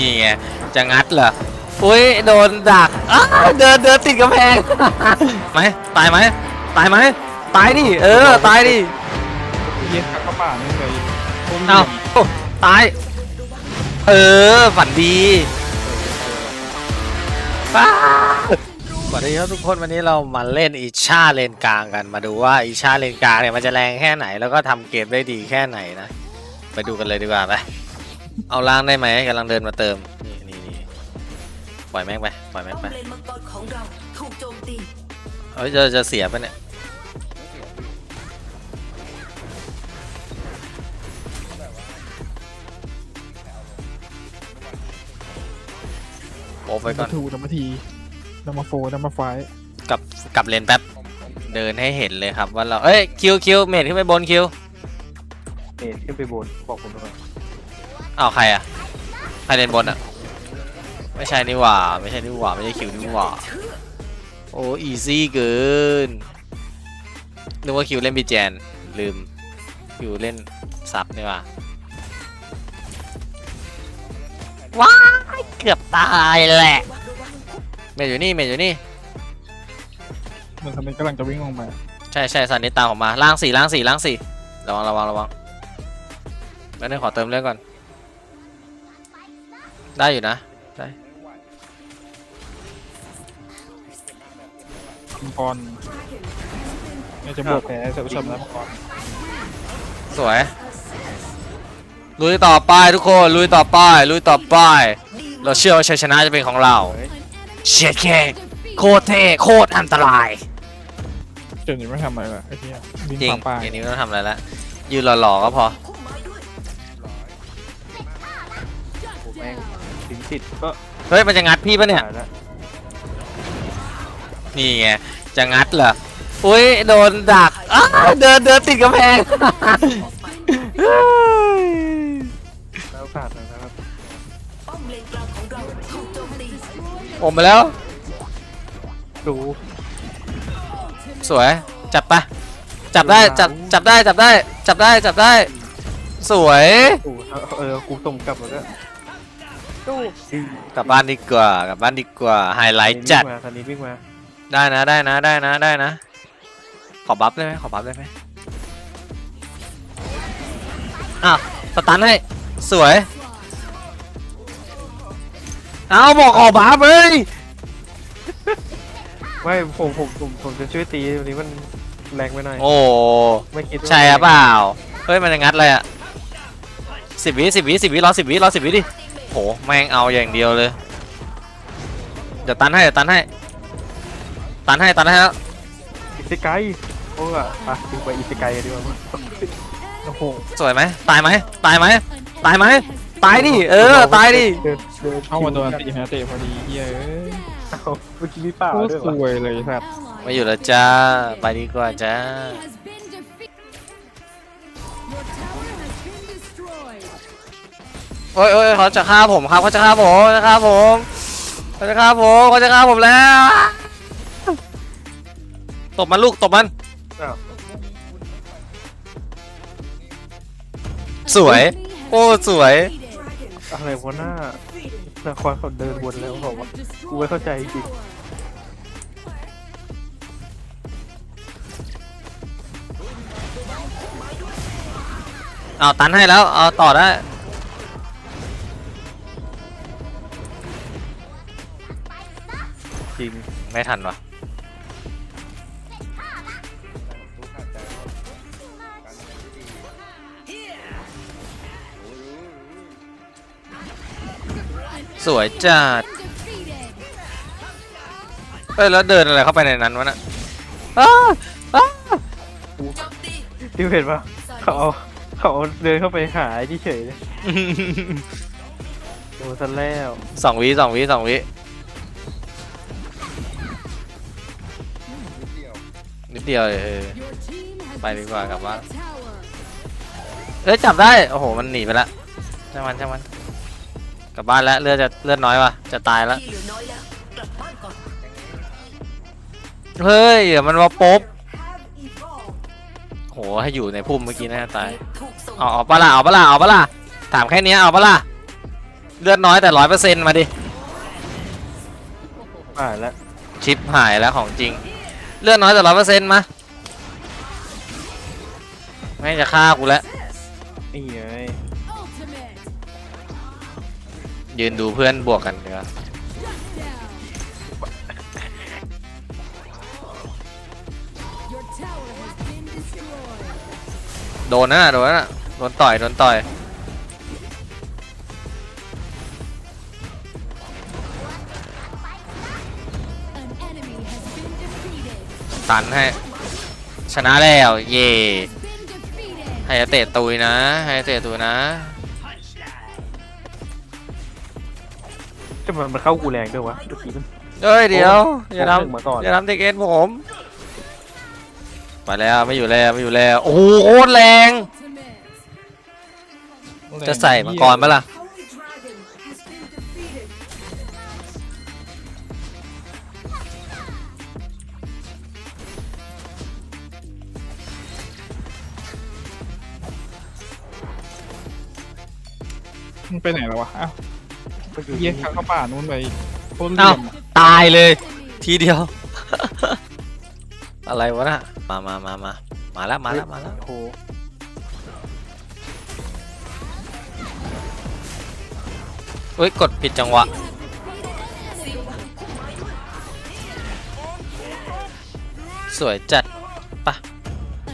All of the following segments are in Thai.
นี่ไงจะงัดเหรออุ้ยโดนดักอ้าเดินเดินติดกำแพง ไหมตายไหมตายไหมตายดิเออตายดิเย็นกับกระป่าไม่เคยพุ่มเอ้าตาย เออฝันดีอ้าสวัสดีครับทุกคนวันนี้เรามาเล่นอีชาเลนกลางกันมาดูว่าอีชาเลนกลางเนี่ยมันจะแรงแค่ไหนแล้วก็ทำเกมได้ดีแค่ไหนนะ ไปดูกันเลยดีกว่าไป เอาล่างได้ไหมกำลังเดินมาเติม นี่นี่นี่ปล่อยแม่งไป ปล่อยแม่งป้อมไปเลนมังกรของเราถูกโจมตีเฮ้ยจะจะเสียปะเนี่ย โอ้ไปก่อน ถูดัมมาทีดัมมาโฟดัมมาไฟกลับกลับเลนแป๊บ เดินให้เห็นเลยครับว่าเรา เอ้ยคิวคิวเมดขึ้นไปบนคิว เมดขึ้นไปบนบอกผมด้วย อ้าวใครอะใครเลนบนอะไม่ใช่นี่หว่า ไม่ใช่นี่หว่า ไม่ใช่คิวนี่หว่า โอ้อีซี่เกิน นึกว่าคิวเล่นบีแจน ลืม คิวเล่นซับนี่หว่าว้ายเกือบตายแหละเมดอยู่นี่เมดอยู่นี่ เหมือนสมิธกำลังจะวิ่งลงมาใช่ใช่ซันนิตตามผมมาล่างสี่ล่างสี่ล่างสี่ระวังระวังระวังแล้วนี่ขอเติมเรื่องก่อน ได้อยู่นะ ได้มังกรเนี่ยจะบวกแพ้จะผู้ชมแล้วมังกรสวย ลุยต่อไปทุกคน ลุยต่อไป ลุยต่อไป เราเชื่อว่าชัยชนะจะเป็นของเรา เชียแค่โคตรเท่โคตรอันตรายเจนนี่ไม่ทำอะไรวะไอ้เหี้ยวิ่งจริงป่าป่าอย่างนี้ไม่ต้องทำอะไรแล้วยืนหล่อๆก็พอ ติดก็เฮ้ยมันจะงัดพี่ปะเนี่ยหายแล้วนี่ไงจะงัดเหรออุ้ยโดนดักอ้าเดินเดินติดกำแพง แล้วขาดนะครับป้อมเลนกลางของเราถูกโจมตีอมไปแล้ว ดูสวย จับปะจับได้จับจับได้จับได้ จับได้จับได้ สวย ดูเออกูส่งกลับแล้ว ก็ดูกลับบ้านดีกว่ากลับบ้านดีกว่าไฮไลท์จัดมาคันนี้วิ่งมาได้นะได้นะได้นะได้นะ ขอบัฟได้ไหมขอบัฟได้ไหมอ้าวสตันให้ สวย เอาบอกขอบัฟเฮ้ยไม่ผมผมผมผมจะช่วยตีวันนี้มันแรงไปหน่อยโอ้ ไม่คิดว่าใช่หรือเปล่า เฮ้ย มันจะงัดอะไรอะสิบวิสิบวิสิบวิรอสิบวิรอสิบวิดิ โหแม่งเอาอย่างเดียวเลยเดี๋ยวตันให้เดี๋ยวตันให้ ตันให้ตันให้แล้วอิสไกโอ้อะอะดึงไปอิสไกดีกว่าโอ้โหสวยไหมตายไหมตายไหมตายไหมตายดิเออตายดิเดินเดินเข้ามาโดนตีแฮเตะพอดีเหี้ยเอ้ยเอาเมื่อกี้มีเปล่าโคตรด้วยสวะวยเลยสัตว์ไม่อยู่แล้วจ้าไปดีกว่าจ้า โอ้ยโอ้ยเขาจะฆ่าผมครับเขาจะฆ่าผมเขาจะฆ่าผมเขาจะฆ่าผมเขาจะฆ่าผมแล้วตบมันลูกตบมันอ้าวสวยโอ้สวยอะไรวะหน้านาครเขาเดินวนแล้วบอกว่ากูไม่เข้าใจจริงเอาตันให้แล้วเอาต่อได้ ไม่ทันวะสวยจัด เอ้ยแล้วเดินอะไรเข้าไปในนั้นวะน่ะอ้าอ้าโจมตีที่เห็นปะเขาเอาเขาเอาเดินเข้าไปหาไอ้ที่เฉยเลยโดนซะแล้วสองวิสองวิสองวิ นิดเดียวเลยเออไปดีกว่ากลับบ้านเอ้ยจับได้ โอ้โห มันหนีไปละช่างมันช่างมันกลับบ้านแล้วเลือดจะเลือดน้อยว่ะจะตายแล้วที่เหลือน้อยแล้วกลับบ้านก่อนเฮ้ยเดี๋ยวมันมาปุ๊บโหให้อยู่ในพุ่มเมื่อกี้น่าจะตายถูกส่งเอาเอาปะล่ะเอาปะล่ะเอาปะล่ะถามแค่เนี้ยเอาปะล่ะเลือดน้อยแต่ร้อยเปอร์เซ็นต์มาดิอ่าแล้วชิปหายแล้วของจริง เลือดน้อยแต่ร้อยเปอร์เซ็นต์มาไม่งจะฆ่ากูแล้วนี่ไงยืนดูเพื่อนบวกกันเนีกว่ย Your tower has been destroyed. โดนนะโดนนะโดนต่อย โดนต่อย ตันให้ ชนะแล้ว เย่ Been defeated. ให้เตะตุยนะ ให้เตะตุยนะจะมันมันเข้ากูแรงด้วยวะเมื่อกี้มัน เอ้ยเดี๋ยวอย่าผมหนึ่งมาก่อนทำอย่าทำเทคเอ็นผมมาแล้วไม่อยู่แล้วไม่อยู่แล้ว โอ้โหโคตรแรง Ultimate. จะใส่มังกรปะล่ะ ไปไหนแล้ววะอ้าวมันอยู่เยี่ยที่ข้างเข้าป่านู้นไปโคตรเหเอ้าลี่ยมอะตายเลย ทีเดียว อะไรวะน่ะมามามามามาแล้วมาแล้วมาแล้วโอ้โหเฮ้ยกดผิดจังหวะสวยจัด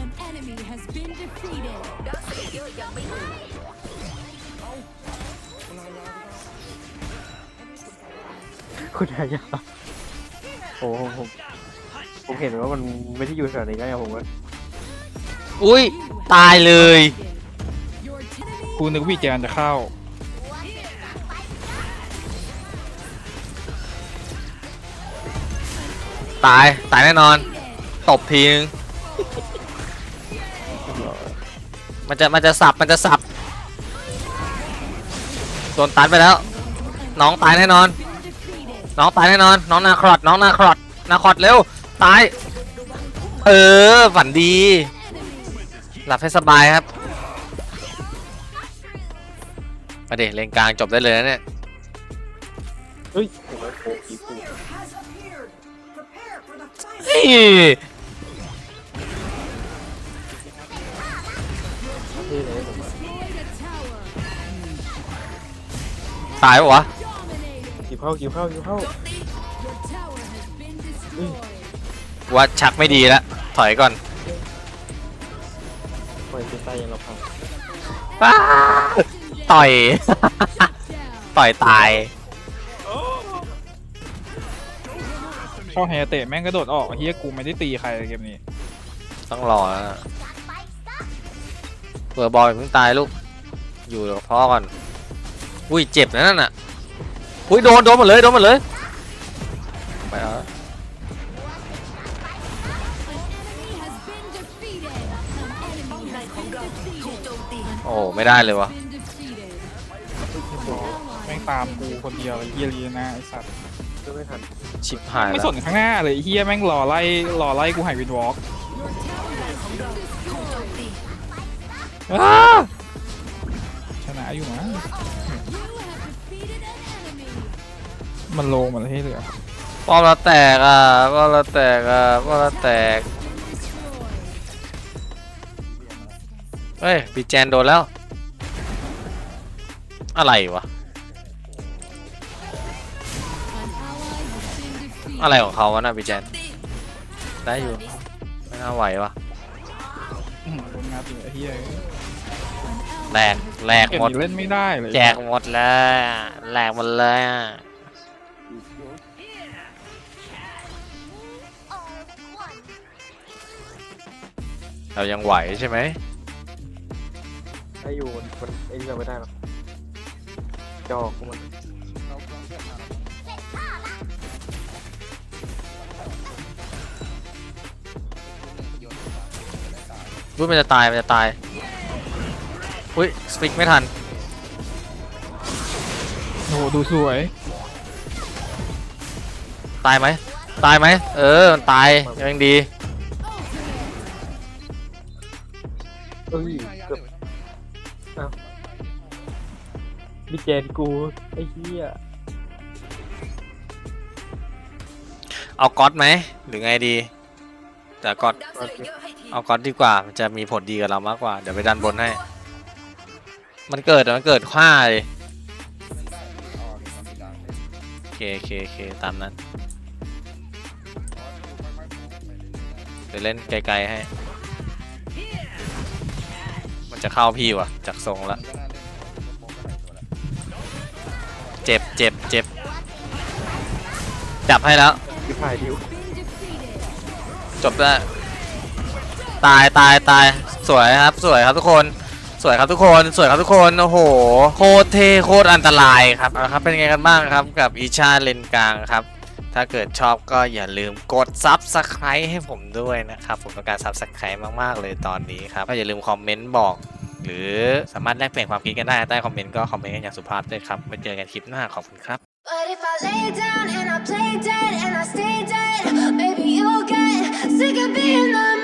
An enemy has been defeated. คุณยายาโอ้โหผมผมเห็นว่ามันไม่ได้อยู่แถวนี้ไงผมว่าอุ้ยตายเลย Your enemy กูนึกว่าวีแกนจะเข้า ตาย ตายแน่นอน ตบทีนึงมันจะมันจะสับมันจะสับโดนตันไปแล้ว น้องตายแน่นอน defeated. น้องตายแน่นอน น้องนาครอดน้องนาครอดนาครอดเร็ว ตาย เออ ฝันดี หลับให้สบายครับมาเด็เลนกลางจบได้เลยนะเนี่ย เฮ้ยโอ้โหโอ้โหอีก has appeared prepare for the fight เฮ้ยที่ไหนผมว่า Destroyed a tower. ตายปะวะ Dominating. กิบเข้ากิบเข้ากิบเข้า Your tower has been destroyed. ว่าชักไม่ดีแล้วถอยก่อนปล่อยเป็นไตยังเราพังป้าต่อย Down. ต่อยตาย เข้าแฮเตะแม่งกระโดดออกเฮียกูไม่ได้ตีใครเลยเกมนี้ ต้องรอแล้วนะเปิดบอลอย่าเพิ่งตายลูก อยู่กับพ่อก่อน อุ้ยเจ็บนะนั่นน่ะ อุ้ยโดนโดนหมดเลยโดนหมดเลยไปแล้ว An enemy has been defeated. An ป้อม enemy ใน has ของ been เราถูก defeated. โจมตีโอ้ไม่ได้เลยวะ Been defeated. แม่งตามกูคนเดียวไอ้เฮียลีนะไอสัตว์ก็ไม่ทันชิบหายไม่แล้สวนข้างหน้าเลยไอ้เฮียแม่งรอไล่รอไล่กูหายวินวอล์ก Your tower has been ถูกโจม destroyed. ตีอ้าชนะอยู่นะ มันโลมันให้เหลือป้อมเราแตกอะป้อมเราแตกอะป้อมเราแตก Destroyed. เฮ้ยบีแจนโดนแล้ว อะไรวะ An ally has been defeated. อะไรของเขาวะน่ะบีแจนตีได้อยู่ ไม่น่าไหววะอื้อหือโดนงัดเลยไอ้เฮียแหลกแหลกเก็บหมดเล่นไม่ได้เลยแจกหมดเลยอะแหลกหมดเลยอะ เรายังไหวใช่ไหมไอ้อยู่มันมันไอ้นี่เราไม่ได้หรอกจอกมันอุ้ยมันจะตาย มันจะตาย อุ้ยสปิกไม่ทัน โอ้โหดูสวย ตายไหม ตายไหม เออ มันตาย ยังดี เอ้ยเกือบดิเจนกูไอ้เหี้ยเอาก๊อตไหมหรือไงดี แต่ก๊อตเอาก๊อตดีกว่ามันจะมีผลดีกับเรามากกว่า เดี๋ยวไปดันบนให้ มันเกิดมันเกิดขว้าเลยโอเคโอเคโอเคตามนั้นเดี๋ยวเล่นไกลๆให้ มันจะเข้าพี่ว่ะ จากทรงละเจ็บเจ็บเจ็บจับให้แล้วพี่พายดิว Been defeated. จบได้ตายตายตายสวยครับ สวยครับทุกคน สวยครับทุกคน สวยครับทุกคน โอ้โห โคตรเท่โคตรอันตรายครับเอาละครับ เป็นไงกันบ้างครับ กับอีชาเลนกลางครับ ถ้าเกิดชอบก็อย่าลืมกด Subscribe ให้ผมด้วยนะครับ ผมต้องการ Subscribe มาก ๆ เลยตอนนี้ครับ ก็อย่าลืมคอมเมนต์บอก หรือสามารถแลกเปลี่ยนความคิดกันได้ใต้คอมเมนต์ก็คอมเมนต์กันอย่างสุภาพด้วยครับไว้เจอกันคลิปหน้าขอบคุณครับ But if I lay down and I play dead and I stay dead, maybe you'll get sick of being the